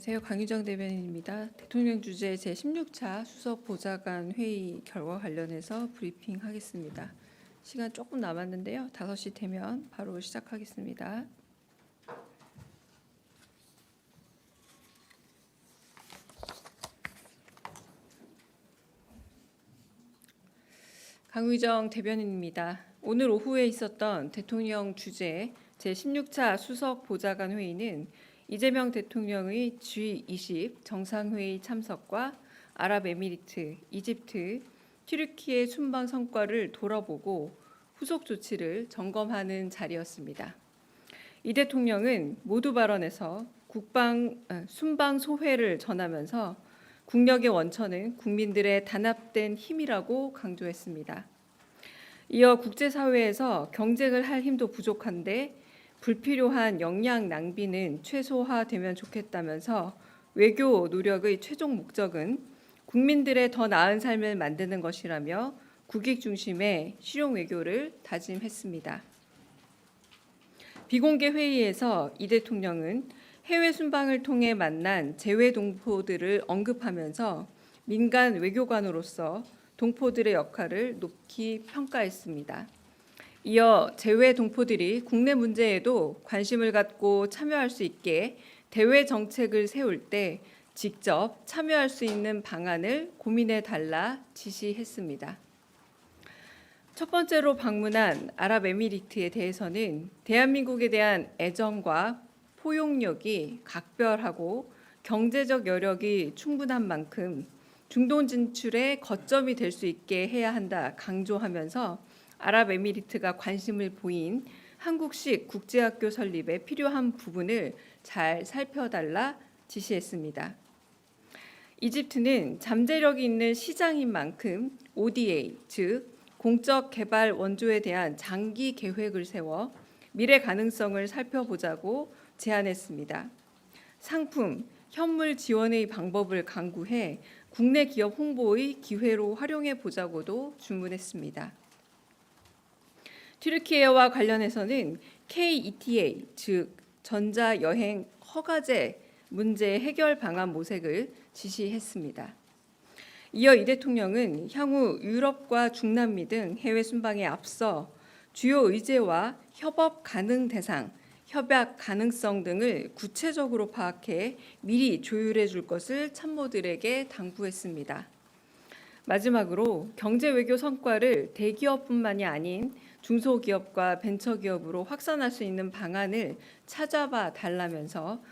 안녕하세요. 강유정 대변인입니다. 대통령 주재 제16차 수석 보좌관 회의 결과 관련해서 브리핑하겠습니다. 시간 조금 남았는데요. 5시 되면 바로 시작하겠습니다. 강유정 대변인입니다. 오늘 오후에 있었던 대통령 주재 제16차 수석 보좌관 회의는 이재명 대통령의 G20 정상회의 참석과 아랍에미리트, 이집트, 튀르키의 순방 성과를 돌아보고 후속 조치를 점검하는 자리였습니다. 이 대통령은 모두 발언에서 국방 아, 순방 소회를 전하면서 국력의 원천은 국민들의 단합된 힘이라고 강조했습니다. 이어 국제사회에서 경쟁을 할 힘도 부족한데 불필요한 역량 낭비는 최소화되면 좋겠다면서 외교 노력의 최종 목적은 국민들의 더 나은 삶을 만드는 것이라며 국익 중심의 실용 외교를 다짐했습니다. 비공개 회의에서 이 대통령은 해외 순방을 통해 만난 재외 동포들을 언급하면서 민간 외교관으로서 동포들의 역할을 높이 평가했습니다. 이어 재외 동포들이 국내 문제에도 관심을 갖고 참여할 수 있게 대외 정책을 세울 때 직접 참여할 수 있는 방안을 고민해 달라 지시했습니다. 첫 번째로 방문한 아랍에미리트에 대해서는 대한민국에 대한 애정과 포용력이 각별하고 경제적 여력이 충분한 만큼 중동 진출의 거점이 될 수 있게 해야 한다 강조하면서 아랍에미리트가 관심을 보인 한국식 국제학교 설립에 필요한 부분을 잘 살펴달라 지시했습니다. 이집트는 잠재력이 있는 시장인 만큼 ODA 즉 공적 개발 원조에 대한 장기 계획을 세워 미래 가능성을 살펴보자고 제안했습니다. 상품, 현물 지원의 방법을 강구해 국내 기업 홍보의 기회로 활용해 보자고도 주문했습니다. 튀르키예와 관련해서는 KETA 즉 전자 여행 허가제 문제 해결 방안 모색을 지시했습니다. 이어 이 대통령은 향후 유럽과 중남미 등 해외 순방에 앞서 주요 의제와 협업 가능 대상, 협약 가능성 등을 구체적으로 파악해 미리 조율해 줄 것을 참모들에게 당부했습니다. 마지막으로 경제 외교 성과를 대기업뿐만이 아닌 중소기업과 벤처기업으로 확산할 수 있는 방안을 찾아봐 달라면서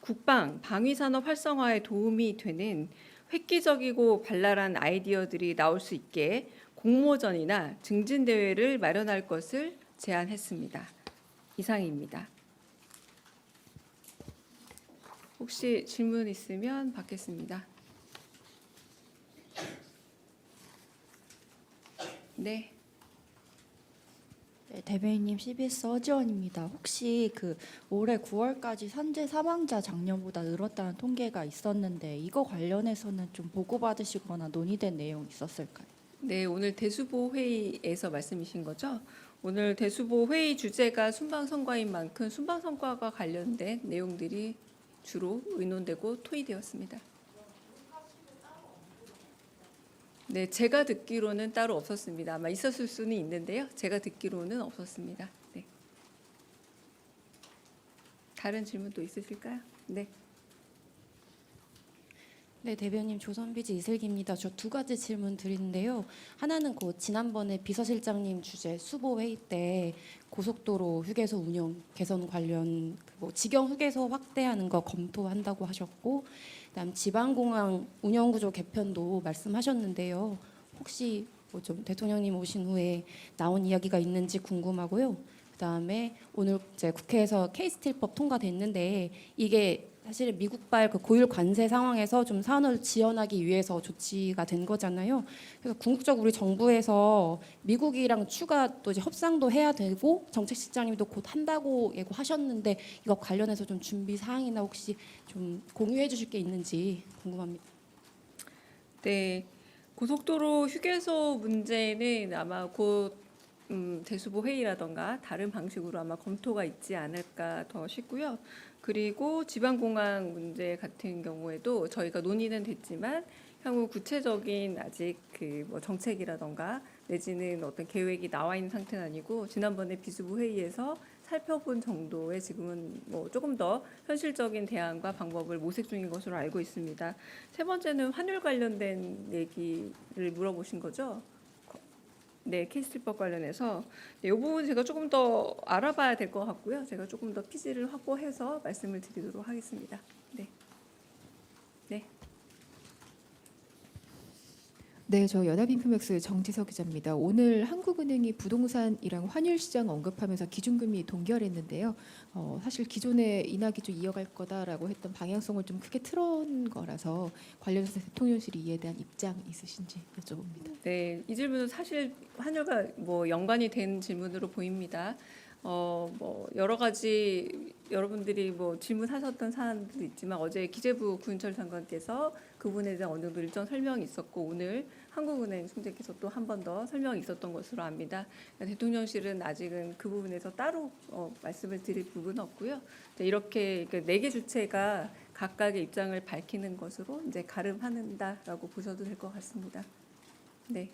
국방 방위 산업 활성화에 도움이 되는 획기적이고 발랄한 아이디어들이 나올 수 있게 공모전이나 증진 대회를 마련할 것을 제안했습니다. 이상입니다. 혹시 질문 있으면 받겠습니다. 네. 네, 대변인님 CBS 어지원입니다. 혹시 그 올해 9월까지 산재 사망자 작년보다 늘었다는 통계가 있었는데 이거 관련해서는 좀 보고 받으시거나 논의된 내용 있었을까요? 네, 오늘 대수보 회의에서 말씀이신 거죠? 오늘 대수보 회의 주제가 순방 성과인 만큼 순방 성과가 관련된 내용들이 주로 의논되고 토의되었습니다. 네, 제가 듣기로는 따로 없었습니다. 아마 있었을 수는 있는데요. 제가 듣기로는 없었습니다. 네. 다른 질문 또 있으실까요? 네. 네, 대변인 조선비지 이슬기입니다. 저 두 가지 질문 드리는데요. 하나는 그 지난번에 비서실장님 주재 수보 회의 때 고속도로 휴게소 운영 개선 관련 그뭐 직영 휴게소 확대하는 거 검토한다고 하셨고, 그다음 지방공항 운영 구조 개편도 말씀하셨는데요. 혹시 뭐 좀 대통령님 오신 후에 나온 이야기가 있는지 궁금하고요. 그다음에 오늘 이제 국회에서 K스틸법 통과됐는데 이게 사실 미국발 그 고율 관세 상황에서 좀 산업을 지원하기 위해서 조치가 된 거잖아요. 그래서 궁극적 우리 정부에서 미국이랑 추가 또 이제 협상도 해야 되고 정책 실장님도 곧 한다고 예고하셨는데 이거 관련해서 좀 준비 사항이나 혹시 좀 공유해 주실 게 있는지 궁금합니다. 네, 고속도로 휴게소 문제는 아마 곧 음, 대수보 회의라던가 다른 방식으로 아마 검토가 있지 않을까 더 싶고요. 그리고 지방공항 문제 같은 경우에도 저희가 논의는 됐지만 향후 구체적인 아직 그 뭐 정책이라던가 내지는 어떤 계획이 나와 있는 상태는 아니고 지난번에 비수부 회의에서 살펴본 정도의 지금은 뭐 조금 더 현실적인 대안과 방법을 모색 중인 것으로 알고 있습니다. 세 번째는 환율 관련된 얘기를 물어보신 거죠? 네, 케이스트리법 관련해서 네, 이 부분 제가 조금 더 알아봐야 될 것 같고요. 제가 조금 더 피지를 확보해서 말씀을 드리도록 하겠습니다. 네. 네, 저 연합인포맥스 정지석 기자입니다. 오늘 한국은행이 부동산이랑 환율 시장 언급하면서 기준금리 동결했는데요. 어, 사실 기존에 인하 기조 이어갈 거다라고 했던 방향성을 좀 크게 틀어놓은 거라서 관련해서 대통령실이 이에 대한 입장 있으신지 여쭤봅니다. 네, 이 질문은 사실 환율과 뭐 연관이 된 질문으로 보입니다. 어, 뭐 여러 가지 여러분들이 뭐 질문하셨던 사안도 있지만 어제 기재부 구윤철 장관께서 그 부분에 대한 어느 정도 일정 설명이 있었고 오늘 한국은행 총재께서 또 한 번 더 설명이 있었던 것으로 압니다. 대통령실은 아직은 그 부분에서 따로 어, 말씀을 드릴 부분은 없고요. 이제 이렇게 네 개 주체가 각각의 입장을 밝히는 것으로 이제 가름하는다라고 보셔도 될 것 같습니다. 네.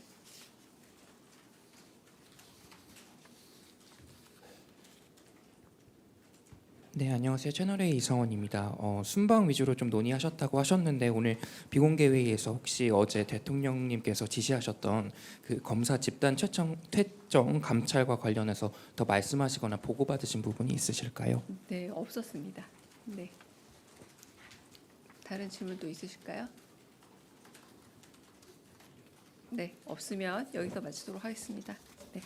네, 안녕하세요. 채널A 이성원입니다. 어, 순방 위주로 좀 논의하셨다고 하셨는데 오늘 비공개 회의에서 혹시 어제 대통령님께서 지시하셨던 그 검사 집단 퇴청, 퇴정 감찰과 관련해서 더 말씀하시거나 보고받으신 부분이 있으실까요? 네, 없었습니다. 네. 다른 질문도 있으실까요? 네, 없으면 여기서 마치도록 하겠습니다. 네.